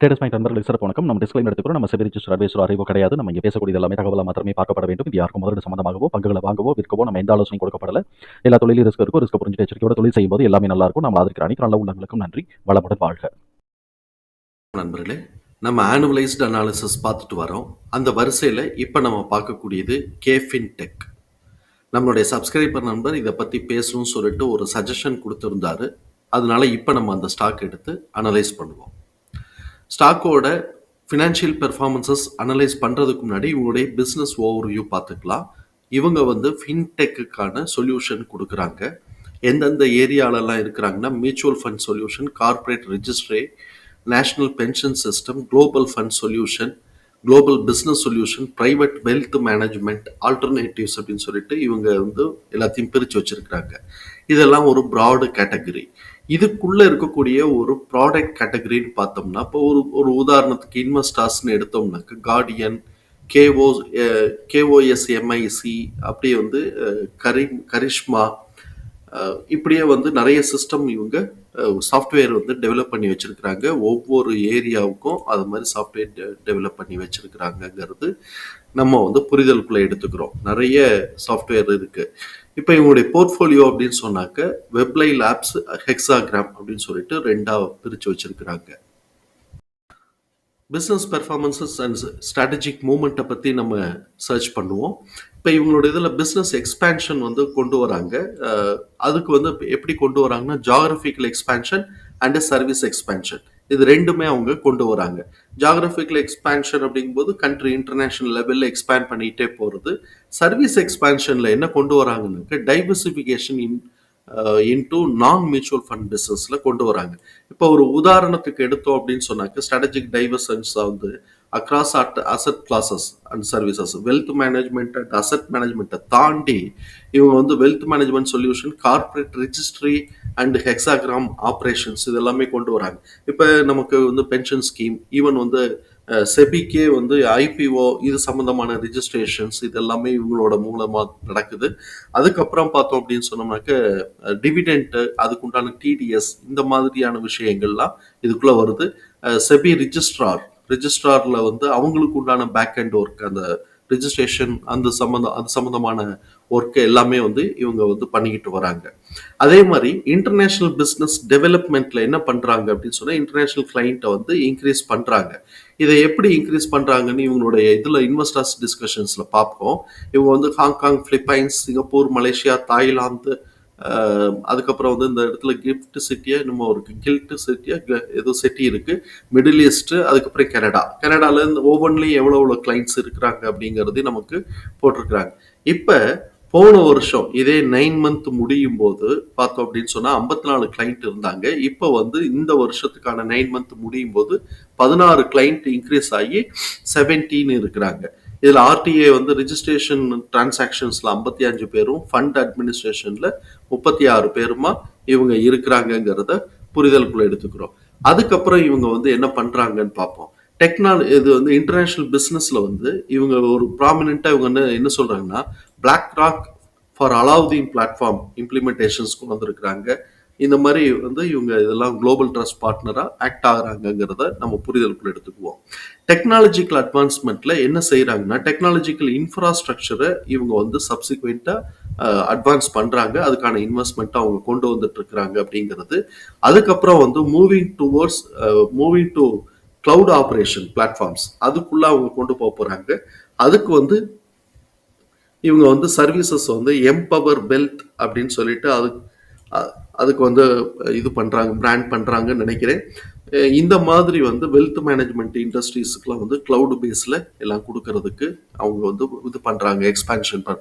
Traders point நண்பர்களுக்கு சிறப்பு வணக்கம். நம்ம டிஸ்கிளைம் எடுத்துக்கிறோம் நம்ம செபி ரிஜிஸ்டர் அட்வைசர் அறிவோ கிடையாது. நம்ம இங்கே பேசக்கூடிய எல்லாமே தகவலாக மாத்திரமே பார்க்கப்பட வேண்டும். இது யாருக்கும் முதலீடு சம்பந்தமாகவோ பங்குகளை வாங்கவோ விற்கவோ நம்ம எந்த ஆலோசனை கொடுக்கப்படல. எல்லா தொழிலும் ரிஸ்க் இருக்கும் ரிஸ்க் புரிஞ்சு எச்சரிக்கையோட தொழில் செய்யும்போது எல்லாமே நல்லா இருக்கும். நம்ம ஆதரிக்கிற அனைத்து நல்ல உள்ளங்களுக்கும் நன்றி. வளமுடன் வாழ்க. நண்பர்களே நம்ம ஆனுவலைஸ்டு அனாலிசிஸ் பார்த்துட்டு வரோம். அந்த வரிசையில் இப்போ நம்ம பார்க்கக்கூடியது கேஃபின் டெக் நம்மளுடைய சப்ஸ்கிரைபர் நண்பர் இதை பற்றி பேசணும்னு சொல்லிட்டு ஒரு சஜஷன் கொடுத்துருந்தாரு. அதனால இப்போ நம்ம அந்த ஸ்டாக் எடுத்து அனலைஸ் பண்ணுவோம். ஸ்டாக்கோட ஃபினான்ஷியல் பெர்ஃபார்மன்சஸ் அனலைஸ் பண்ணுறதுக்கு முன்னாடி இவங்களுடைய பிஸ்னஸ் ஓவர்வியூ பார்த்துக்கலாம். இவங்க வந்து ஃபின்டெக்குக்கான சொல்யூஷன் கொடுக்குறாங்க. எந்தெந்த ஏரியாலெல்லாம் இருக்கிறாங்கன்னா mutual fund solution corporate registry national pension system global fund solution global business solution private wealth management alternatives அப்படின்னு சொல்லிட்டு இவங்க வந்து எல்லாத்தையும் பிரித்து வச்சுருக்கிறாங்க. இதெல்லாம் ஒரு ப்ராடு கேட்டகரி இதுக்குள்ள இருக்கக்கூடிய ஒரு ப்ராடக்ட் கேட்டகரின்னு பார்த்தோம்னா இப்போ ஒரு ஒரு உதாரணத்துக்கு இன்வெஸ்டார்ஸ்னு எடுத்தோம்னாக்க கார்டியன் கேஓ கேஓஎஸ் எம்ஐசி அப்படியே வந்து கரி கரிஷ்மா இப்படியே வந்து நிறைய சிஸ்டம் இவங்க சாஃப்ட்வேர் வந்து டெவலப் பண்ணி வச்சுருக்கிறாங்க. ஒவ்வொரு ஏரியாவுக்கும் அது மாதிரி சாஃப்ட்வேர் டெவலப் பண்ணி வச்சிருக்கிறாங்கங்கிறது நம்ம வந்து புரிதலுக்குள்ளே எடுத்துக்கிறோம். நிறைய சாஃப்ட்வேர் இருக்குது இப்போ இவங்களுடைய போர்ட்ஃபோலியோ அப்படின்னு சொன்னாக்க வெப்லை லேப்ஸ் ஹெக்ஸாகிராம் அப்படின்னு சொல்லிட்டு ரெண்டாக பிரித்து வச்சிருக்கிறாங்க. பிஸ்னஸ் பெர்ஃபார்மன்சஸ் அண்ட் ஸ்ட்ராட்டஜிக் மூமெண்ட்டை பற்றி நம்ம சர்ச் பண்ணுவோம். இப்போ இவங்களோட இதில் பிஸ்னஸ் எக்ஸ்பேன்ஷன் வந்து கொண்டு வராங்க. அதுக்கு வந்து எப்படி கொண்டு வராங்கன்னா geographical expansion and service expansion இது ரெண்டுமே அவங்க கொண்டு வராங்க. ஜாகிரபிக்கல் எக்ஸ்பேன்ஷன் அப்படிங்கும்போது கண்ட்ரி இன்டர்நேஷனல் லெவலில் எக்ஸ்பேண்ட் பண்ணிகிட்டே போகிறது சர்வீஸ் எக்ஸ்பேன்ஷனில் என்ன கொண்டு வராங்கன்னாக்க டைவர்சிஃபிகேஷன் இன் இன்டூ நான் மியூச்சுவல் ஃபண்ட் பிஸ்னஸில் கொண்டு வராங்க. இப்போ ஒரு உதாரணத்துக்கு எடுத்தோம் அப்படின்னு சொன்னாக்க ஸ்ட்ராட்டஜிக் டைவர்சன்ஸ் வந்து across at asset classes and services wealth management and asset மேனேஜ்மெண்ட்டை தாண்டி இவங்க வந்து wealth management solution corporate registry and hexagram operations இதெல்லாமே கொண்டு வராங்க. இப்போ நமக்கு வந்து பென்ஷன் ஸ்கீம் ஈவன் வந்து செபிக்கே வந்து ஐபிஓ இது சம்மந்தமான ரிஜிஸ்ட்ரேஷன்ஸ் இது எல்லாமே இவங்களோட மூலமாக நடக்குது. அதுக்கப்புறம் பார்த்தோம் அப்படின்னு சொன்னோம்னாக்க டிவிடெண்ட்டு அதுக்குண்டான டிடிஎஸ் இந்த மாதிரியான விஷயங்கள்லாம் இதுக்குள்ளே வருது. செபி ரிஜிஸ்ட்ரார் ரிஜிஸ்ட்ரார்ல வந்து அவங்களுக்கு உண்டான பேக் அண்ட் ஒர்க் அந்த ரிஜிஸ்ட்ரேஷன் அந்த சம்மந்தம் அது சம்மந்தமான ஒர்க்கு எல்லாமே வந்து இவங்க வந்து பண்ணிக்கிட்டு வராங்க. அதே மாதிரி இன்டர்நேஷ்னல் பிஸ்னஸ் டெவலப்மெண்ட்ல என்ன பண்றாங்க அப்படின்னு சொன்னா இன்டர்நேஷ்னல் கிளைண்ட்டை வந்து இன்க்ரீஸ் பண்றாங்க. இதை எப்படி இன்க்ரீஸ் பண்றாங்கன்னு இவங்களுடைய இதுல இன்வெஸ்டர்ஸ் டிஸ்கஷன்ஸ்ல பார்ப்போம். இவங்க வந்து Hong Kong Philippines Singapore Malaysia Thailand அதுக்கப்புறம் வந்து இந்த இடத்துல கிஃப்ட் சிட்டியா இன்னும் ஒரு கில்ட் சிட்டியா ஏதோ சிட்டி இருக்கு. மிடில் ஈஸ்ட் அதுக்கப்புறம் கனடா. கனடால இந்த ஒவ்வொன்றிலையும் எவ்வளோ எவ்வளோ கிளைண்ட்ஸ் இருக்கிறாங்க அப்படிங்கிறது நமக்கு போட்டிருக்கிறாங்க. இப்போ போன வருஷம் இதே நைன் மந்த் முடியும் போது பார்த்தோம் அப்படின்னு சொன்னால் ஐம்பத்தி நாலு கிளைண்ட் இருந்தாங்க. இப்போ வந்து இந்த வருஷத்துக்கான நைன் மந்த் முடியும் போது பதினாறு கிளைண்ட் இன்க்ரீஸ் ஆகி செவன்டீன் இருக்கிறாங்க. இதில் ஆர்டிஏ வந்து ரிஜிஸ்ட்ரேஷன் டிரான்சாக்ஷன்ஸில் ஐம்பத்தி அஞ்சு பேரும் ஃபண்ட் அட்மினிஸ்ட்ரேஷனில் முப்பத்தி ஆறு பேருமா இவங்க இருக்கிறாங்கங்கிறத புரிதலுக்குள்ள எடுத்துக்கிறோம். அதுக்கப்புறம் இவங்க வந்து என்ன பண்ணுறாங்கன்னு பார்ப்போம். டெக்னாலஜி இது வந்து இன்டர்நேஷ்னல் பிஸ்னஸில் வந்து இவங்க ஒரு ப்ராமினெண்ட்டாக இவங்க என்ன என்ன சொல்கிறாங்கன்னா black rock for Aladdin platform இம்ப்ளிமெண்டேஷன்ஸ்க்கு வந்திருக்கிறாங்க. இந்த மாதிரி வந்து இவங்க இதெல்லாம் குளோபல் ட்ரஸ்ட் பார்ட்னராக ஆக்ட் ஆகிறாங்கங்கிறத நம்ம புரிதலுக்குள்ள எடுத்துக்குவோம். டெக்னாலஜிக்கல் அட்வான்ஸ்மெண்ட்ல என்ன செய்கிறாங்கன்னா டெக்னாலஜிக்கல் இன்ஃப்ராஸ்ட்ரக்சரை இவங்க வந்து சப்சிக்வெண்ட்டாக அட்வான்ஸ் பண்ணுறாங்க அதுக்கான இன்வெஸ்ட்மெண்ட்டை அவங்க கொண்டு வந்துட்டு இருக்கிறாங்க அப்படிங்கிறது. அதுக்கப்புறம் வந்து moving towards moving to cloud operation platforms அதுக்குள்ள அவங்க கொண்டு போக போகிறாங்க அதுக்கு வந்து இவங்க வந்து சர்வீசஸ் வந்து எம்பவர் பெல்த் அப்படின்னு சொல்லிட்டு அது அதுக்கு வந்து இது பண்ணுறாங்க பிராண்ட் பண்ணுறாங்கன்னு நினைக்கிறேன். இந்த மாதிரி வந்து வெல்த் மேனேஜ்மெண்ட் இண்டஸ்ட்ரீஸுக்குலாம் வந்து க்ளவுடு பேஸில் எல்லாம் கொடுக்கறதுக்கு அவங்க வந்து இது பண்ணுறாங்க எக்ஸ்பேன்ஷன் பண்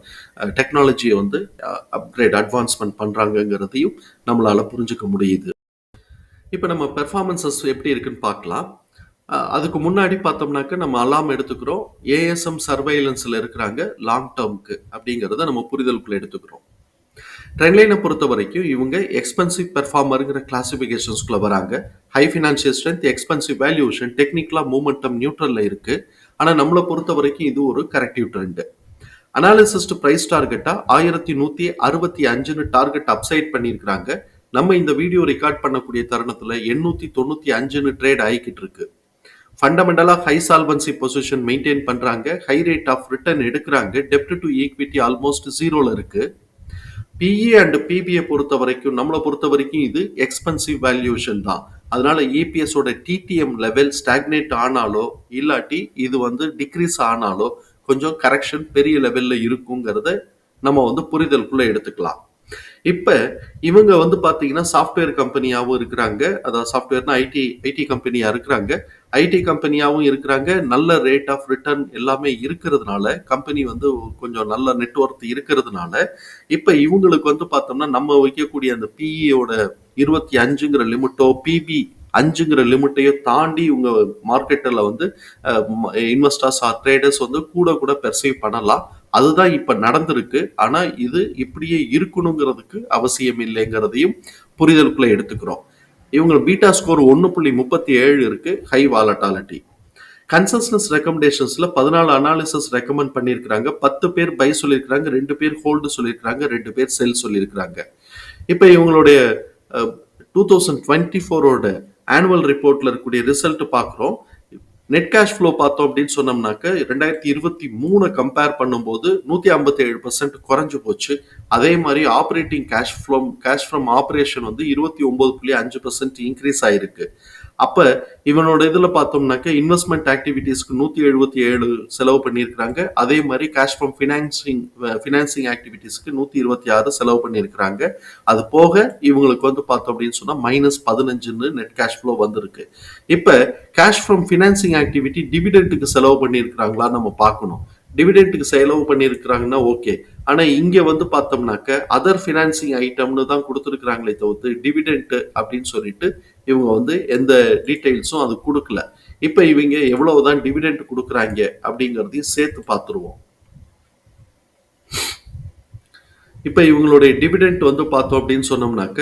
டெக்னாலஜியை வந்து அப்கிரேட் அட்வான்ஸ்மெண்ட் பண்ணுறாங்கங்கிறதையும் நம்மளால் புரிஞ்சுக்க முடியுது. இப்போ நம்ம பெர்ஃபார்மன்சஸ் எப்படி இருக்குன்னு பார்க்கலாம். அதுக்கு முன்னாடி பார்த்தோம்னாக்க நம்ம அலாம் எடுத்துக்கிறோம். ஏஎஸ்எம் சர்வைலன்ஸில் இருக்கிறாங்க லாங் டேர்முக்கு அப்படிங்கிறத நம்ம புரிதலுக்குள்ளே எடுத்துக்கிறோம். ட்ரெண்ட்லைனை பொறுத்த வரைக்கும் இவங்க எக்ஸ்பென்சிவ் பெர்ஃபார்மருங்கிற கிளாசிஃபிகேஷன்ஸ்குள்ளே வராங்க. High financial strength expensive valuation டெக்னிக்கலாக மூமெண்டம் நியூட்ரலில் இருக்குது ஆனால் நம்மளை பொறுத்த வரைக்கும் இது ஒரு கரெக்டிவ் ட்ரெண்டு அனாலிசிஸ்ட் ப்ரைஸ் டார்கெட்டாக ஆயிரத்தி நூற்றி அறுபத்தி அஞ்சுன்னு டார்கெட் அப்சைட் பண்ணியிருக்கிறாங்க. நம்ம இந்த வீடியோ ரெக்கார்ட் பண்ணக்கூடிய தருணத்தில் எண்ணூற்றி தொண்ணூற்றி அஞ்சுன்னு ட்ரேட் ஆகிக்கிட்டு இருக்கு. ஃபண்டமெண்டலாக ஹை சால்வன்சி பொசிஷன் மெயின்டைன் பண்ணுறாங்க ஹை ரேட் ஆஃப் ரிட்டர்ன் எடுக்கிறாங்க. டெப்ட் டு ஈக்விட்டி ஆல்மோஸ்ட் ஜீரோல இருக்குது பிஇ அண்ட் பிபிஐ பொறுத்த வரைக்கும் நம்மளை பொறுத்த வரைக்கும் இது எக்ஸ்பென்சிவ் வேல்யூஷன் தான். அதனால இபிஎஸோட டிடிஎம் லெவல் ஸ்டாக்னேட் ஆனாலோ இல்லாட்டி இது வந்து டிக்ரீஸ் ஆனாலோ கொஞ்சம் கரெக்ஷன் பெரிய லெவல்ல இருக்குங்கிறத நம்ம வந்து புரிதலுக்குள்ள எடுத்துக்கலாம். இப்ப இவங்க வந்து பாத்தீங்கன்னா சாஃப்ட்வேர் கம்பெனியாவும் இருக்கிறாங்க. அதாவது சாஃப்ட்வேர்னா ஐடி ஐடி கம்பெனியா இருக்கிறாங்க. ஐடி கம்பெனியாவும் இருக்கிறாங்க. நல்ல ரேட் ஆஃப் ரிட்டர்ன் எல்லாமே இருக்கிறதுனால கம்பெனி வந்து கொஞ்சம் நல்ல நெட்ஒர்க் இருக்கிறதுனால இப்ப இவங்களுக்கு வந்து பார்த்தோம்னா நம்ம வைக்கக்கூடிய அந்த பிஇயோட இருபத்தி அஞ்சுங்கிற லிமிட்டோ பிபி அஞ்சுங்கிற லிமிட்டையோ தாண்டி உங்க மார்க்கெட்டில் வந்து இன்வெஸ்டர்ஸ் ஆர் ட்ரேடர்ஸ் வந்து கூட கூட பெர்சீவ் பண்ணலாம். அதுதான் இப்ப நடந்திருக்கு. ஆனா இது இப்படியே இருக்கணுங்கிறதுக்கு அவசியம் இல்லைங்கிறதையும் புரிதலுக்குள்ள எடுத்துக்கிறோம். இவங்க பீட்டா ஸ்கோர் ஒன்று புள்ளி முப்பத்தி ஏழு இருக்கு ஹை வாலட்டாலிட்டி. கன்சஸ்னஸ் ரெக்கமெண்டேஷன்ஸ்ல பதினாலு அனாலிசிஸ் ரெக்கமெண்ட் பண்ணியிருக்கிறாங்க. பத்து பேர் பை சொல்லியிருக்கிறாங்க ரெண்டு பேர் ஹோல்டு சொல்லியிருக்கிறாங்க ரெண்டு பேர் செல் சொல்லியிருக்கிறாங்க. இப்போ இவங்களுடைய டூ தௌசண்ட் டுவெண்ட்டி ஃபோரோட ஆனுவல் ரிப்போர்ட்ல இருக்கக்கூடிய ரிசல்ட் பார்க்குறோம். நெட் கேஷ் ஃப்ளோ பார்த்தோம் அப்படின்னு சொன்னோம்னாக்க ரெண்டாயிரத்தி இருபத்தி மூணு கம்பேர் பண்ணும்போது நூற்றி ஐம்பத்தி ஏழு பர்சன்ட் குறைஞ்சு போச்சு. அதே மாதிரி operating cash flow cash from operation வந்து இருபத்தி ஒம்பது புள்ளி அஞ்சு பர்சன்ட் இன்க்ரீஸ் ஆயிருக்கு. அப்ப இவனோட இதுல பார்த்தோம்னாக்க இன்வெஸ்ட்மெண்ட் ஆக்டிவிட்டீஸ்க்கு நூத்தி எழுபத்தி ஏழு செலவு பண்ணியிருக்கிறாங்க. அதே மாதிரி கேஷ் ஃப்ரம் ஃபினான்சிங் ஃபினான்சிங் ஆக்டிவிட்டீஸ்க்கு நூத்தி இருபத்தி ஆறு செலவு பண்ணியிருக்கிறாங்க. அது போக இவங்களுக்கு வந்து பார்த்தோம் அப்படின்னு சொன்னா மைனஸ் பதினஞ்சுன்னு நெட் கேஷ் ஃப்ளோ வந்திருக்கு. இப்ப கேஷ் ஃப்ரம் ஃபினான்சிங் ஆக்டிவிட்டி டிவிடெண்ட்டுக்கு செலவு பண்ணியிருக்கிறாங்களா நம்ம பார்க்கணும். டிவிடெண்ட்டுக்கு செலவு பண்ணியிருக்கிறாங்கன்னா ஓகே ஆனா இங்க வந்து பார்த்தோம்னாக்க அதர் ஃபினான்சிங் ஐட்டம்னு தான் கொடுத்துருக்குறாங்களே தவிர்த்து டிவிடெண்ட் அப்படின்னு சொல்லிட்டு இவங்க வந்து எந்த டீட்டெயில்ஸும் அது கொடுக்கல. இப்போ இவங்க எவ்வளவுதான் டிவிடெண்ட் கொடுக்குறாங்க அப்படிங்கிறதையும் சேர்த்து பார்த்துருவோம். இப்போ இவங்களுடைய டிவிடெண்ட் வந்து பார்த்தோம் அப்படின்னு சொன்னோம்னாக்க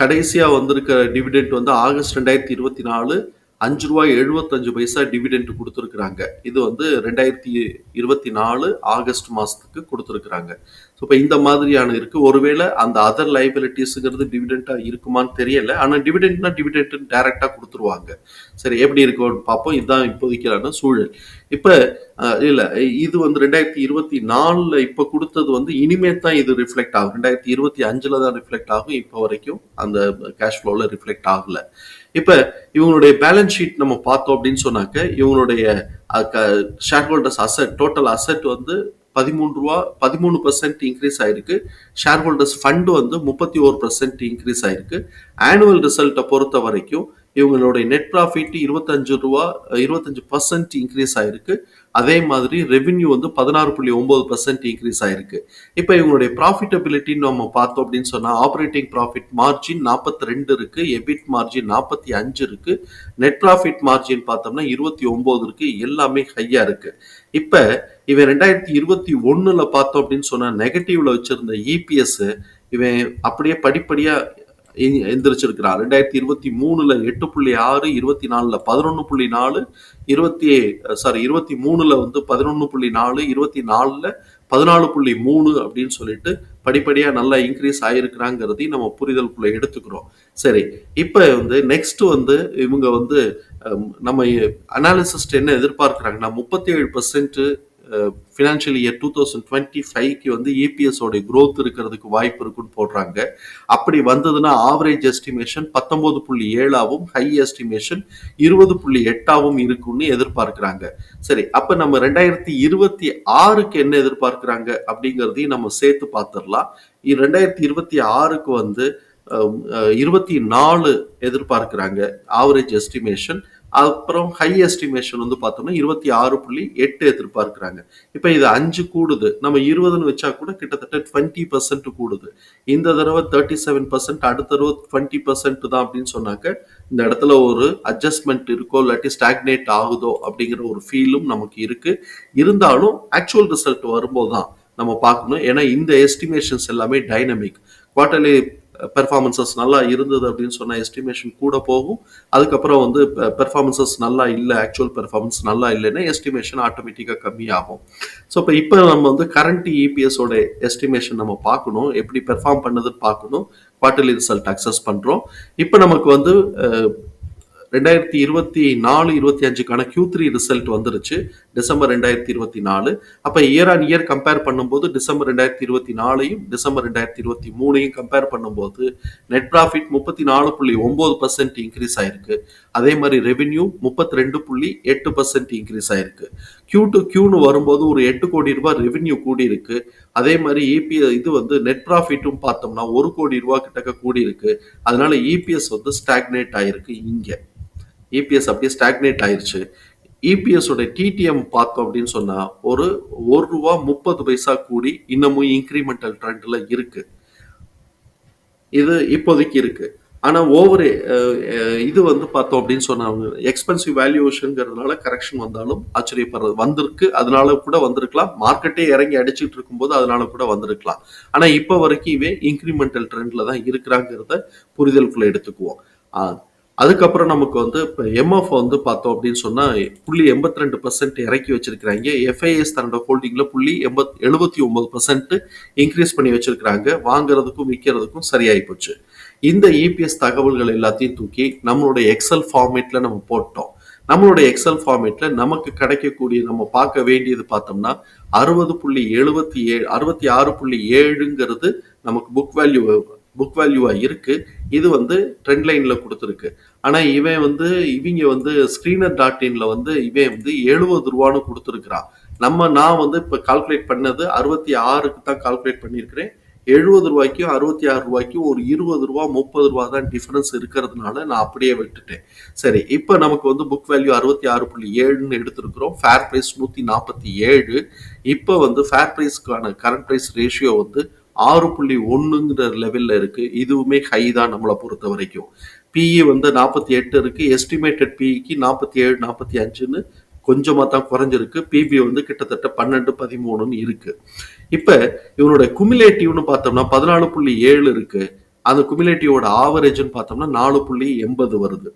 கடைசியா வந்திருக்க டிவிடெண்ட் வந்து ஆகஸ்ட் ரெண்டாயிரத்தி இருபத்தி நாலு அஞ்சு ரூபாய் எழுபத்தஞ்சு பைசா டிவிடெண்ட் கொடுத்துருக்குறாங்க. இது வந்து ரெண்டாயிரத்தி இருபத்தி நாலு ஆகஸ்ட் மாதத்துக்கு கொடுத்துருக்குறாங்க. ஸோ இப்போ இந்த மாதிரியான இருக்குது ஒருவேளை அந்த அதர் லைபிலிட்டிஸுங்கிறது டிவிடெண்ட்டாக இருக்குமான்னு தெரியல. ஆனால் டிவிடெண்ட்னா டிவிடெண்ட் டைரக்டா கொடுத்துருவாங்க. சரி எப்படி இருக்கும்னு பார்ப்போம் இதுதான் இப்போதைக்கான சூழல். இப்போ இல்ல இது வந்து ரெண்டாயிரத்தி இருபத்தி நாலுல இப்போ கொடுத்தது வந்து இனிமே தான் இது ரிஃப்ளெக்ட் ஆகும். ரெண்டாயிரத்தி இருபத்தி அஞ்சுல தான் ரிஃப்ளெக்ட் ஆகும். இப்போ வரைக்கும் அந்த கேஷ் ஃப்ளோவில் ரிஃப்ளெக்ட் ஆகல. இப்ப இவங்களுடைய பேலன்ஸ் ஷீட் நம்ம பார்த்தோம் அப்படின்னு சொன்னாக்க இவங்களுடைய share holders asset total asset வந்து பதிமூணு ரூபா பதிமூணு பர்சன்ட் இன்க்ரீஸ் ஆயிருக்கு. ஷேர் ஹோல்டர்ஸ் ஃபண்டு வந்து முப்பத்தி ஒரு பர்சன்ட் இன்க்ரீஸ் ஆயிருக்கு. ஆனுவல் ரிசல்ட்டை பொறுத்த வரைக்கும் இவங்களுடைய நெட் ப்ராஃபிட் இருபத்தஞ்சு ரூபா இருபத்தஞ்சு பர்சன்ட் இன்க்ரீஸ் ஆயிருக்கு. அதே மாதிரி ரெவின்யூ வந்து பதினாறு புள்ளி ஒன்பது பர்சன்ட் இன்க்ரீஸ் ஆயிருக்கு. இப்போ இவங்களுடைய ப்ராஃபிட்டபிலிட்டின்னு நம்ம பார்த்தோம் அப்படின்னு சொன்னால் ஆப்ரேட்டிங் ப்ராஃபிட் மார்ஜின் நாற்பத்தி ரெண்டு இருக்கு எபிட் மார்ஜின் நாற்பத்தி அஞ்சு இருக்கு நெட் ப்ராஃபிட் மார்ஜின் பார்த்தோம்னா இருபத்தி ஒன்பது இருக்கு எல்லாமே ஹையா இருக்கு. இப்போ இவன் ரெண்டாயிரத்தி இருபத்தி ஒன்றில் பார்த்தோம் அப்படின்னு சொன்னா நெகட்டிவ்ல வச்சிருந்த இபிஎஸ் இவன் அப்படியே படிப்படியா எந்திரிச்சிருக்கிறார். ரெண்டாயிரத்தி இருபத்தி மூணுல எட்டு புள்ளி ஆறு இருபத்தி நாலுல பதினொன்று புள்ளி நாலு இருபத்தி சாரி இருபத்தி மூணுல வந்து பதினொன்று புள்ளி நாலு இருபத்தி நாலுல பதினாலு புள்ளி மூணு அப்படின்னு சொல்லிட்டு படிப்படியாக நல்லா இன்க்ரீஸ் ஆகிருக்கிறாங்கிறதையும் நம்ம புரிதலுக்குள்ள எடுத்துக்கிறோம். சரி இப்போ வந்து நெக்ஸ்ட் வந்து இவங்க வந்து நம்ம அனாலிசிஸ்ட் என்ன எதிர்பார்க்குறாங்கன்னா முப்பத்தி ஏழு percent financial year two thousand twenty ஃபைவ்க்கு வந்து இபிஎஸோடைய க்ரோத் இருக்கிறதுக்கு வாய்ப்பு இருக்குன்னு போடுறாங்க. அப்படி வந்ததுன்னா ஆவரேஜ் எஸ்டிமேஷன் பத்தொன்பது புள்ளி ஏழாவும் ஹை எஸ்டிமேஷன் இருபது புள்ளி எட்டாவும் இருக்குன்னு எதிர்பார்க்கிறாங்க. சரி அப்போ நம்ம ரெண்டாயிரத்தி இருபத்தி ஆறுக்கு என்ன எதிர்பார்க்கிறாங்க அப்படிங்கிறதையும் நம்ம சேர்த்து பார்த்துடலாம். ரெண்டாயிரத்தி இருபத்தி ஆறுக்கு வந்து இருபத்தி நாலு எதிர்பார்க்கிறாங்க ஆவரேஜ் எஸ்டிமேஷன் அப்புறம் ஹை எஸ்டிமேஷன் வந்து பார்த்தோம்னா இருபத்தி ஆறு புள்ளி எட்டு எதிர்பார்க்குறாங்க. இப்போ இது அஞ்சு கூடுது. நம்ம இருபதுன்னு வச்சா கூட கிட்டத்தட்ட டுவெண்ட்டி பர்சன்ட் கூடுது. இந்த தடவை தேர்ட்டி செவன் பர்சன்ட் அடுத்த தடவை டுவெண்ட்டி பர்சன்ட் தான் அப்படின்னு சொன்னாக்க இந்த இடத்துல ஒரு அட்ஜஸ்ட்மெண்ட் இருக்கோ இல்லாட்டி ஸ்டாக்னேட் ஆகுதோ அப்படிங்கிற ஒரு ஃபீலும் நமக்கு இருக்கு. இருந்தாலும் ஆக்சுவல் ரிசல்ட் வரும்போது தான் நம்ம பார்க்கணும். ஏன்னா இந்த எஸ்டிமேஷன்ஸ் எல்லாமே டைனமிக் குவார்டர்லி பெர்ஃபார்மன்சஸ் நல்லா இருந்தது அப்படின்னு சொன்னால் எஸ்டிமேஷன் கூட போகும். அதுக்கப்புறம் வந்து பெர்ஃபார்மன்சஸ் நல்லா இல்லை ஆக்சுவல் பெர்ஃபார்மன்ஸ் நல்லா இல்லைன்னா எஸ்டிமேஷன் ஆட்டோமேட்டிக்காக கம்மியாகும். ஸோ இப்போ இப்போ நம்ம வந்து கரண்ட் இபிஎஸோட எஸ்டிமேஷன் நம்ம பார்க்கணும். எப்படி பெர்ஃபார்ம் பண்ணதுன்னு பார்க்கணும். குவார்டர்லி ரிசல்ட் அக்சஸ் பண்ணுறோம் இப்போ நமக்கு வந்து ரெண்டாயிரத்தி இருபத்தி நாலு இருபத்தி அஞ்சுக்கான கியூ த்ரீ ரிசல்ட் வந்துருச்சு. டிசம்பர் ரெண்டாயிரத்தி இருபத்தி நாலு. அப்போ இயர் ஆன் இயர் கம்பேர் பண்ணும்போது டிசம்பர் ரெண்டாயிரத்தி இருபத்தி நாலையும் டிசம்பர் ரெண்டாயிரத்தி இருபத்தி மூணையும் கம்பேர் பண்ணும்போது நெட் ப்ராஃபிட் முப்பத்தி நாலு புள்ளி ஒம்பது பர்சன்ட் இன்க்ரீஸ் ஆயிருக்கு. அதே மாதிரி ரெவென்யூ முப்பத்தி ரெண்டு புள்ளி எட்டு பர்சன்ட் இன்க்ரீஸ் ஆயிருக்கு. கியூ டு கியூன்னு வரும்போது ஒரு எட்டு கோடி ரூபாய் ரெவென்யூ கூடி இருக்கு அதே மாதிரி இபிஎஸ் இது வந்து நெட் ப்ராஃபிட்டும் பார்த்தோம்னா ஒரு கோடி ரூபா கிட்டக்க கூடி இருக்கு அதனால இபிஎஸ் வந்து ஸ்டாக்னேட் ஆயிருக்கு இங்கே. இபிஎஸ் அப்படியே ஸ்டாக்னேட் ஆயிடுச்சு இபிஎஸோட டிடிஎம் பார்த்தோம் அப்படின்னு சொன்னால் ஒரு ஒரு ரூபா முப்பது பைசா கூடி இன்னமும் இன்க்ரிமெண்டல் ட்ரெண்டில் இருக்கு. இது இப்போதைக்கு இருக்கு. ஆனால் ஓவர் இது வந்து பார்த்தோம் அப்படின்னு சொன்னாங்க எக்ஸ்பென்சிவ் வேல்யூவேஷன்ங்கிறதுனால கரெக்ஷன் வந்தாலும் ஆச்சரியப்படுறது. வந்திருக்கு அதனால கூட வந்திருக்கலாம். மார்க்கெட்டே இறங்கி அடிச்சுட்டு இருக்கும்போது அதனால கூட வந்திருக்கலாம். ஆனால் இப்போ வரைக்கும் இவே இன்க்ரிமெண்டல் ட்ரெண்டில் தான் இருக்கிறாங்கிறத புரிதலுக்குள்ளே எடுத்துக்குவோம். அதுக்கப்புறம் நமக்கு வந்து இப்போ எம்எஃப் வந்து பார்த்தோம் அப்படின்னு சொன்னால் புள்ளி எண்பத்தி ரெண்டு பர்சன்ட் இறக்கி வச்சிருக்கிறாங்க. எஃப்ஐஎஸ் தன்னோட ஹோல்டிங்கில் புள்ளி எண்பத் எழுபத்தி ஒன்பது பர்சன்ட் இன்க்ரீஸ் பண்ணி வச்சிருக்கிறாங்க. வாங்குறதுக்கும் விற்கிறதுக்கும் சரியாகி போச்சு. இந்த இபிஎஸ் தகவல்கள் எல்லாத்தையும் தூக்கி நம்மளுடைய எக்ஸல் ஃபார்மேட்டில் நம்ம போட்டோம். நம்மளுடைய எக்ஸல் ஃபார்மேட்ல நமக்கு கிடைக்கக்கூடிய நம்ம பார்க்க வேண்டியது பார்த்தோம்னா அறுபது புள்ளி எழுபத்தி ஏழு அறுபத்தி ஆறு புள்ளி ஏழுங்கிறது நமக்கு புக் வேல்யூ புக் வேல்யூவாக இருக்கு. இது வந்து ட்ரெண்ட் லைனில் கொடுத்துருக்கு. ஆனால் இவன் வந்து இவங்க வந்து ஸ்க்ரீனர் டாட் இன்ல வந்து இவன் வந்து எழுபது ரூபான்னு கொடுத்துருக்குறான் நம்ம நான் வந்து இப்போ கால்குலேட் பண்ணது அறுபத்தி ஆறுக்கு தான் கால்குலேட் பண்ணியிருக்கிறேன். எழுபது ரூபாய்க்கும் அறுபத்தி ஆறு ரூபாய்க்கும் ஒரு இருபது ரூபா முப்பது ரூபா தான் டிஃபரன்ஸ் இருக்கிறதுனால நான் அப்படியே விட்டுட்டேன். சரி இப்போ நமக்கு வந்து புக் வேல்யூ அறுபத்தி ஆறு புள்ளி ஏழுன்னு எடுத்திருக்கிறோம். ஃபேர் ப்ரைஸ் நூற்றி நாற்பத்தி ஏழு. இப்போ வந்து ஃபேர் ப்ரைஸ்க்கான கரண்ட் ப்ரைஸ் ரேஷியோ வந்து ஆறு புள்ளி ஒன்றுங்கிற லெவலில் இருக்குது இதுவுமே ஹை தான் நம்மளை பொறுத்த வரைக்கும். பிஇ வந்து நாற்பத்தி எட்டு இருக்குது எஸ்டிமேட்டட் பிஇக்கு நாற்பத்தி ஏழு நாற்பத்தி அஞ்சுன்னு கொஞ்சமாக தான் குறைஞ்சிருக்கு. பிபி வந்து கிட்டத்தட்ட பன்னெண்டு பதிமூணுன்னு இருக்குது இப்போ இவனோட குமிலேட்டிவ்னு பார்த்தோம்னா பதினாலு புள்ளி ஏழு இருக்குது அந்த குமிலேட்டிவோட ஆவரேஜ்னு பார்த்தோம்னா நாலு புள்ளி எண்பது வருது.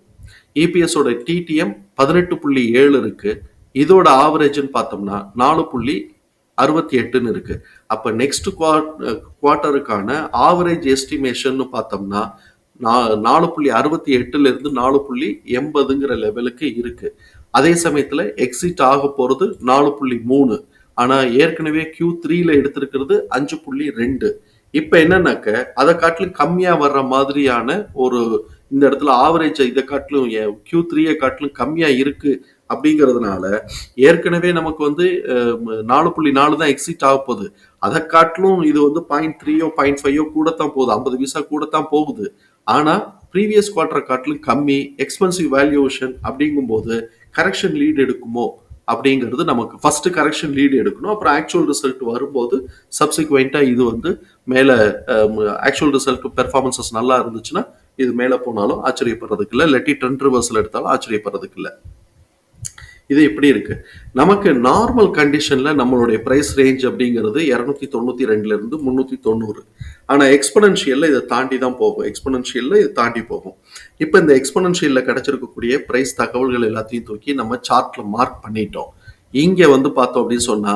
இபிஎஸோட டிடிஎம் பதினெட்டு புள்ளி ஏழு இருக்குது இதோட ஆவரேஜ்னு பார்த்தோம்னா நாலு புள்ளி அறுபத்தி எட்டுன்னு இருக்கு. அப்போ நெக்ஸ்ட் குவார்ட்டருக்கான ஆவரேஜ் எஸ்டிமேஷன் பார்த்தோம்னா நா- நாலு புள்ளி அறுபத்தி எட்டுல இருந்து நாலு புள்ளி எண்பதுங்கிற லெவலுக்கு இருக்கு. அதே சமயத்துல எக்ஸிட் ஆக போறது நாலு புள்ளி மூணு. ஆனா ஏற்கனவே கியூ த்ரீல எடுத்திருக்கிறது அஞ்சு புள்ளி ரெண்டு. இப்ப என்னன்னாக்க அதை காட்டிலும் கம்மியா வர்ற மாதிரியான ஒரு இந்த இடத்துல ஆவரேஜ் இதை காட்டிலும் கியூ த்ரீயை காட்டிலும் கம்மியா இருக்கு அப்படிங்கிறதுனால ஏற்கனவே நமக்கு வந்து நாலு புள்ளி நாலு தான் எக்ஸிட் ஆக போகுது. அதை காட்டிலும் இது வந்து பாயிண்ட் த்ரீயோ பாயிண்ட் ஃபைவோ கூடத்தான் போகுது. ஐம்பது பைசா கூடத்தான் போகுது. ஆனால் ப்ரீவியஸ் குவார்டர் காட்டிலும் கம்மி எக்ஸ்பென்சிவ் வேல்யூவேஷன் அப்படிங்கும்போது கரெக்ஷன் லீட் எடுக்குமோ அப்படிங்கிறது நமக்கு ஃபர்ஸ்ட் கரெக்ஷன் லீடு எடுக்கணும். அப்புறம் ஆக்சுவல் ரிசல்ட் வரும்போது சப்சிக்வெண்ட்டாக இது வந்து மேலே ஆக்சுவல் ரிசல்ட் பெர்ஃபார்மன்சஸ் நல்லா இருந்துச்சுன்னா இது மேலே போனாலும் ஆச்சரியப்படுறதுக்கு இல்லை. இல்லாட்டி ட்ரெண்ட் ரிவர்சல் எடுத்தாலும் ஆச்சரியப்படுறதுக்கு இல்லை. இது இப்படி இருக்கு? நமக்கு நார்மல் கண்டிஷன்ல நம்மளுடைய பிரைஸ் ரேஞ்ச் அப்படிங்கிறது இரநூத்தி தொண்ணூத்தி ரெண்டுல இருந்து முன்னூத்தி தொண்ணூறு ஆனா எக்ஸ்பனன்ஷியல்ல இதை தாண்டி தான் போகும். எக்ஸ்பனன்ஷியல்ல இது தாண்டி போகும். இப்போ இந்த எக்ஸ்பனன்ஷியல்ல கிடைச்சிருக்கக்கூடிய பிரைஸ் தகவல்கள் எல்லாத்தையும் தூக்கி நம்ம சார்ட்ல மார்க் பண்ணிட்டோம். இங்க வந்து பார்த்தோம் அப்படின்னு சொன்னா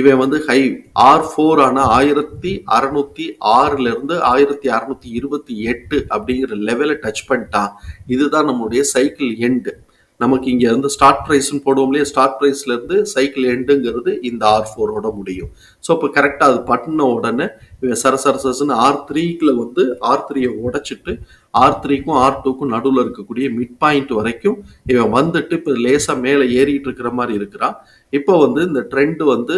இவன் வந்து ஹை ஆர் ஃபோர் ஆனா ஆயிரத்தி அறுநூத்தி ஆறுல இருந்து ஆயிரத்தி அறுநூத்தி இருபத்தி எட்டு அப்படிங்கிற லெவலை டச் பண்ணிட்டான். இதுதான் நம்மளுடைய சைக்கிள் எண்டு நமக்கு இங்கே இருந்து ஸ்டார்ட் ப்ரைஸ்னு போடுவோம் இல்லையா? ஸ்டார்ட் ப்ரைஸ்ல இருந்து சைக்கிள் எண்டுங்கிறது இந்த ஆர் ஃபோரோட முடியும். ஸோ இப்போ கரெக்டாக அது பட்டின உடனே இவன் ஆர் த்ரீக்குள்ள வந்து ஆர் த்ரீயை உடைச்சிட்டு ஆர் த்ரீக்கும் ஆர் டூக்கும் நடுவில் இருக்கக்கூடிய மிட் பாயிண்ட் வரைக்கும் இவன் வந்துட்டு இப்போ லேசாக மேலே ஏறிட்டு இருக்கிற மாதிரி இருக்கிறான் இப்போ வந்து இந்த ட்ரெண்ட் வந்து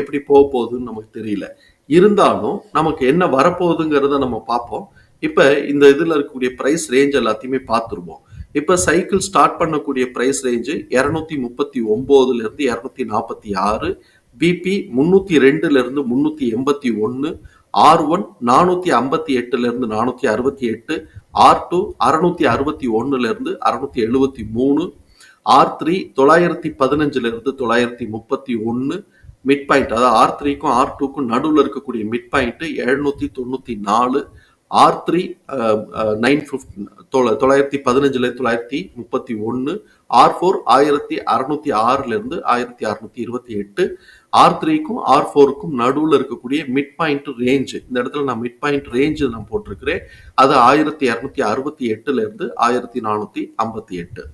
எப்படி போக போகுதுன்னு நமக்கு தெரியல. இருந்தாலும் நமக்கு என்ன வரப்போகுதுங்கிறத நம்ம பார்ப்போம். இப்போ இந்த இதில் இருக்கக்கூடிய ப்ரைஸ் ரேஞ்ச் எல்லாத்தையுமே பார்த்துருவோம். இப்போ சைக்கிள் ஸ்டார்ட் பண்ணக்கூடிய ப்ரைஸ் ரேஞ்சு இரநூத்தி முப்பத்தி ஒம்போதுலேருந்து இரநூத்தி நாற்பத்தி ஆறு பிபி முந்நூற்றி ரெண்டுலேருந்து முந்நூற்றி எண்பத்தி ஒன்று ஆர் ஒன் நானூற்றி ஐம்பத்தி எட்டுலேருந்து நானூற்றி அறுபத்தி எட்டு ஆர் டூ அறுநூத்தி அறுபத்தி ஒன்றுலேருந்து அறுநூற்றி எழுபத்தி மூணு ஆர் த்ரீ தொள்ளாயிரத்தி பதினஞ்சுலேருந்து தொள்ளாயிரத்தி முப்பத்தி ஒன்று மிட் பாயிண்ட் அதாவது ஆர் த்ரீக்கும் ஆர் டூக்கும் நடுவில் இருக்கக்கூடிய மிட் பாயிண்ட்டு எழுநூற்றி தொண்ணூற்றி நாலு ஆர் த்ரீ நைன் ஃபிஃப்டி தொள்ளாயிரத்தி பதினஞ்சுல தொள்ளாயிரத்தி முப்பத்தி ஒன்று ஆர் ஃபோர் ஆயிரத்தி அறுநூத்தி ஆறுல இருந்து ஆயிரத்தி அறுநூத்தி இருபத்தி எட்டு ஆர் த்ரீக்கும் ஆர் ஃபோருக்கும் நடுவில் இருக்கக்கூடிய மிட் பாயிண்ட் ரேஞ்ச் இந்த இடத்துல நான் மிட் பாயிண்ட் ரேஞ்ச் நான் போட்டிருக்கிறேன். அது ஆயிரத்தி இரநூத்தி அறுபத்தி எட்டுல இருந்து ஆயிரத்தி நானூத்தி ஐம்பத்தி எட்டு.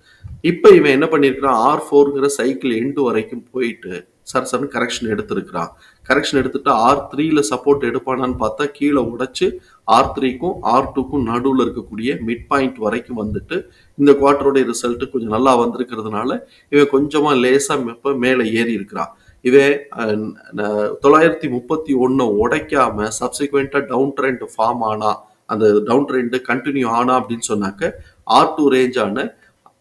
இப்போ இவன் என்ன பண்ணியிருக்கிறான்? ஆர் ஃபோருங்கிற சைக்கிள் எண்டு வரைக்கும் போயிட்டு சர் சர்னு கரெக்ஷன் எடுத்திருக்கிறான். கரெக்ஷன் எடுத்துட்டு ஆர் த்ரீல சப்போர்ட் எடுப்பானான்னு பார்த்தா கீழே உடைச்சு ஆர் த்ரீக்கும் ஆர் டூக்கும் நடுவில் இருக்கக்கூடிய மிட் பாயிண்ட் வரைக்கும் வந்துட்டு இந்த குவார்டருடைய ரிசல்ட் கொஞ்சம் நல்லா வந்திருக்கிறதுனால இவன் கொஞ்சமாக லேசாக இப்போ மேலே ஏறி இருக்கிறான் இவன் தொள்ளாயிரத்தி முப்பத்தி ஒன்று உடைக்காம சப்சிக்வெண்ட்டாக டவுன் ட்ரெண்ட் ஃபார்ம் ஆனா அந்த டவுன் ட்ரெண்டு கண்டினியூ ஆனா அப்படின்னு சொன்னாக்க ஆர் டூ ரேஞ்சான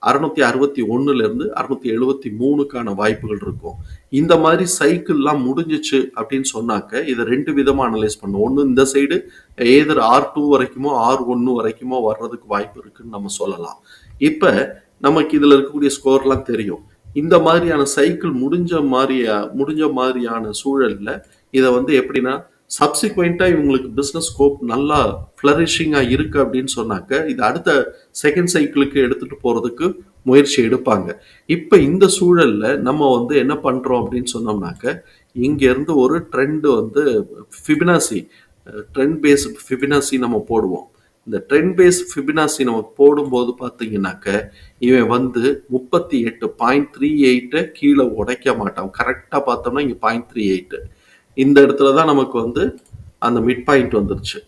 அறுநூத்தி அறுபத்தி ஒண்ணுல இருந்து அறுநூத்தி எழுபத்தி மூணுக்கான வாய்ப்புகள் இருக்கும். இந்த மாதிரி சைக்கிள்லாம் முடிஞ்சிச்சு அப்படின்னு சொன்னாக்க இதை ரெண்டு விதமாக அனலைஸ் பண்ணும் ஒன்று இந்த சைடு ஏதர் ஆர் டூ வரைக்குமோ ஆர் ஒன்று வரைக்குமோ வர்றதுக்கு வாய்ப்பு இருக்குன்னு நம்ம சொல்லலாம். இப்போ நமக்கு இதில் இருக்கக்கூடிய ஸ்கோர்லாம் தெரியும். இந்த மாதிரியான சைக்கிள் முடிஞ்ச மாதிரியா முடிஞ்ச மாதிரியான சூழலில் இதை வந்து எப்படின்னா சப்சிக்வெண்ட்டாக இவங்களுக்கு பிஸ்னஸ் ஸ்கோப் நல்லா ஃப்ளரிஷிங்காக இருக்குது அப்படின்னு சொன்னாக்க இது அடுத்த செகண்ட் சைக்கிளுக்கு எடுத்துகிட்டு போகிறதுக்கு முயற்சி எடுப்பாங்க. இப்போ இந்த சூழலில் நம்ம வந்து என்ன பண்ணுறோம் அப்படின்னு சொன்னோம்னாக்க இங்கேருந்து ஒரு ட்ரெண்டு வந்து ஃபிபினாசி ட்ரெண்ட் பேஸ் ஃபிபினாசி நம்ம போடுவோம். இந்த ட்ரெண்ட் பேஸ் ஃபிபினாசி நம்ம போடும்போது பார்த்தீங்கன்னாக்க இவன் வந்து முப்பத்தி எட்டு பாயிண்ட் த்ரீ எயிட்டை கீழே உடைக்க மாட்டான். கரெக்டாக பார்த்தோம்னா இங்கே பாயிண்ட் த்ரீ எயிட்டு இந்த இடத்துல தான் நமக்கு வந்து அந்த மிட் பாயிண்ட் வந்துருச்சு.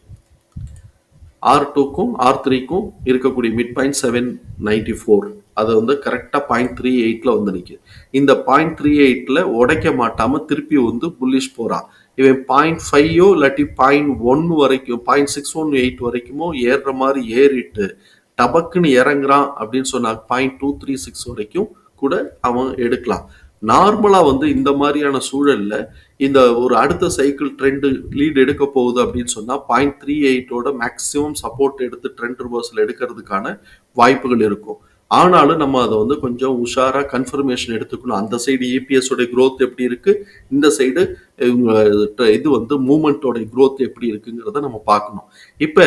ஆர் டூக்கும் ஆர் த்ரீக்கும் இருக்கக்கூடிய mid point seven ninety four அது வந்து கரெக்டாக பாயிண்ட் த்ரீ எயிட்டில் வந்து நிற்குது இந்த பாயிண்ட் த்ரீ எயிட்டில் உடைக்க மாட்டாமல் திருப்பி வந்து புல்லிஷ் போகிறான் இவன் பாயிண்ட் ஃபைவோ இல்லாட்டி பாயிண்ட் ஒன் வரைக்கும் பாயிண்ட் சிக்ஸ் ஒன் எயிட் வரைக்குமோ ஏறுற மாதிரி ஏறிட்டு டபக்குன்னு இறங்குறான் அப்படின்னு சொன்னா பாயிண்ட் டூ த்ரீ சிக்ஸ் வரைக்கும் கூட அவன் எடுக்கலாம். நார்மலாக வந்து இந்த மாதிரியான சூழலில் இந்த ஒரு அடுத்த சைக்கிள் ட்ரெண்டு லீடு எடுக்க போகுது அப்படின்னு சொன்னால் பாயிண்ட் த்ரீ எயிட்டோட மேக்ஸிமம் சப்போர்ட் எடுத்து ட்ரெண்ட் ரிவர்ஸில் எடுக்கிறதுக்கான வாய்ப்புகள் இருக்கும். ஆனாலும் நம்ம அதை வந்து கொஞ்சம் உஷாராக கன்ஃபர்மேஷன் எடுத்துக்கணும். அந்த சைடு இபிஎஸ் க்ரோத் எப்படி இருக்குது இந்த சைடு இவங்க இது வந்து மூமெண்ட்டோட க்ரோத் எப்படி இருக்குங்கிறத நம்ம பார்க்கணும். இப்போ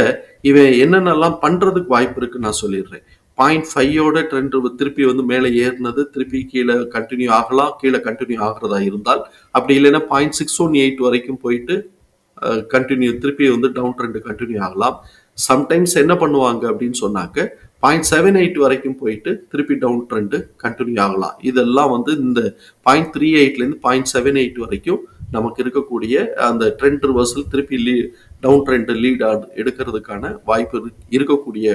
இவன் என்னென்னலாம் பண்ணுறதுக்கு வாய்ப்பு இருக்குன்னு நான் சொல்லிடுறேன். பாயிண்ட் ஃபைவோட ட்ரெண்ட் திருப்பி வந்து மேலே ஏறினது திருப்பி கீழே கண்டினியூ ஆகலாம் கீழே கண்டினியூ ஆகிறதா இருந்தால் அப்படி இல்லைன்னா பாயிண்ட் சிக்ஸ் ஒன் எயிட் வரைக்கும் போயிட்டு கண்டினியூ திருப்பி வந்து டவுன் ட்ரெண்ட் கண்டினியூ ஆகலாம். சம்டைம்ஸ் என்ன பண்ணுவாங்க அப்படின்னு சொன்னாக்க பாயிண்ட் செவன் எயிட் வரைக்கும் போயிட்டு திருப்பி டவுன் ட்ரெண்டு கண்டினியூ ஆகலாம். இதெல்லாம் வந்து இந்த பாயிண்ட் த்ரீ எயிட்லேருந்து பாயிண்ட் செவன் எயிட் வரைக்கும் நமக்கு இருக்கக்கூடிய அந்த ட்ரெண்ட் ரிவர்சல் திருப்பி லீ டவுன் ட்ரெண்ட் லீட் எடுக்கிறதுக்கான வாய்ப்பு இருக்கக்கூடிய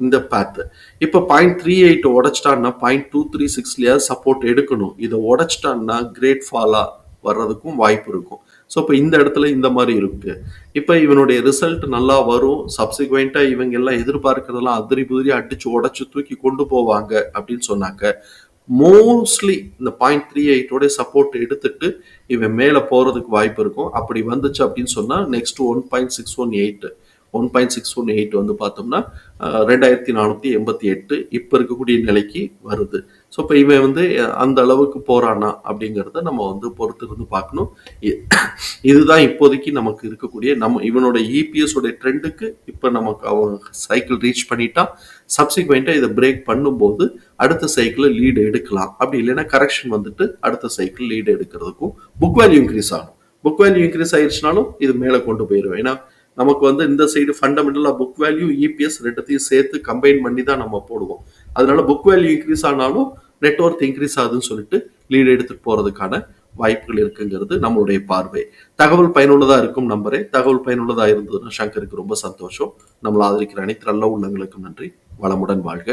இந்த பேத்து இப்போ பாயிண்ட் த்ரீ எயிட் உடைச்சிட்டான்னா பாயிண்ட் டூ த்ரீ சிக்ஸ்லேயே சப்போர்ட் எடுக்கணும். இதை உடைச்சிட்டான்னா கிரேட் ஃபாலாக வர்றதுக்கும் வாய்ப்பு இருக்கும். ஸோ இப்போ இந்த இடத்துல இந்த மாதிரி இருக்கு. இப்போ இவனுடைய ரிசல்ட் நல்லா வரும். சப்சிக்வெண்ட்டாக இவங்க எல்லாம் எதிர்பார்க்கறதெல்லாம் அதிரி புதிரி அடிச்சு உடச்சு தூக்கி கொண்டு போவாங்க அப்படின்னு சொன்னாக்க மோஸ்ட்லி இந்த பாயிண்ட் த்ரீ எயிட்டோட சப்போர்ட் எடுத்துட்டு இவன் மேலே போகிறதுக்கு வாய்ப்பு இருக்கும். அப்படி வந்துச்சு அப்படின்னு சொன்னால் next one point six one eight one point six one eight வந்து பார்த்தோம்னா ரெண்டாயிரத்தி நானூற்றி எண்பத்தி எட்டு இப்போ இருக்கக்கூடிய நிலைக்கு வருது. ஸோ இப்போ இவன் வந்து அந்த அளவுக்கு போகிறானா அப்படிங்கிறத நம்ம வந்து பொறுத்து இருந்து பார்க்கணும். இ- இதுதான் இப்போதைக்கு நமக்கு இருக்கக்கூடிய நம்ம இவனோட இபிஎஸ் உடைய ட்ரெண்டுக்கு இப்போ நமக்கு அவன் சைக்கிள் ரீச் பண்ணிட்டான் சப்சிக்வெண்ட்டாக இதை பிரேக் பண்ணும்போது அடுத்த சைக்கிளில் லீடு எடுக்கலாம். அப்படி இல்லைன்னா கரெக்ஷன் வந்துட்டு அடுத்த சைக்கிள் லீடு எடுக்கிறதுக்கும் புக் வேல்யூ இன்க்ரீஸ் ஆகும். புக் வேல்யூ இன்க்ரீஸ் ஆயிடுச்சுனாலும் இது மேலே கொண்டு போயிடும் ஏன்னா நமக்கு வந்து இந்த சைடு ஃபண்டமெண்டலாக புக் வேல்யூ இபிஎஸ் ரெண்டத்தையும் சேர்த்து கம்பைன் பண்ணி தான் நம்ம போடுவோம். அதனால புக் வேல்யூ இன்க்ரீஸ் ஆனாலும் நெட்ஒர்க் இன்க்ரீஸ் ஆகுதுன்னு சொல்லிட்டு லீடு எடுத்துட்டு போறதுக்கான வாய்ப்புகள் இருக்குங்கிறது நம்மளுடைய பார்வை. தகவல் பயனுள்ளதா இருக்கும் நம்பரே தகவல் பயனுள்ளதா இருந்ததுன்னா சங்கருக்கு ரொம்ப சந்தோஷம். நம்மளை ஆதரிக்கிற அனைத்து நல்ல உள்ளங்களுக்கும் நன்றி. வளமுடன் வாழ்க.